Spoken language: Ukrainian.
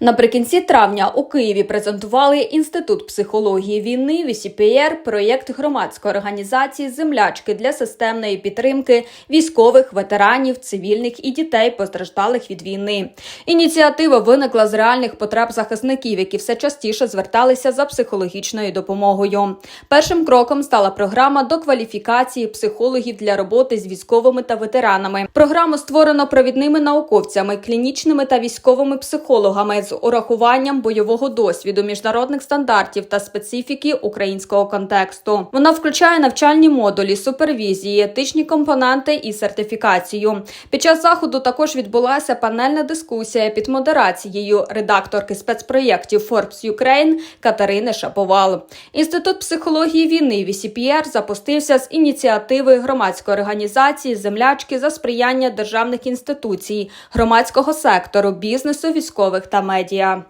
Наприкінці травня у Києві презентували Інститут психології війни ВІСІПІР, проєкт громадської організації Землячки для системної підтримки військових, ветеранів, цивільних і дітей, постраждалих від війни. Ініціатива виникла з реальних потреб захисників, які все частіше зверталися за психологічною допомогою. Першим кроком стала програма докваліфікації психологів для роботи з військовими та ветеранами. Програму створено провідними науковцями, клінічними та військовими психологами з урахуванням бойового досвіду, міжнародних стандартів та специфіки українського контексту. Вона включає навчальні модулі, супервізії, етичні компоненти і сертифікацію. Під час заходу також відбулася панельна дискусія під модерацією редакторки спецпроєктів Forbes Ukraine Катерини Шаповал. Інститут психології війни ВІСІПІР запустився з ініціативи громадської організації Землячки за сприяння державних інституцій, громадського сектору, бізнесу, військових та медіа.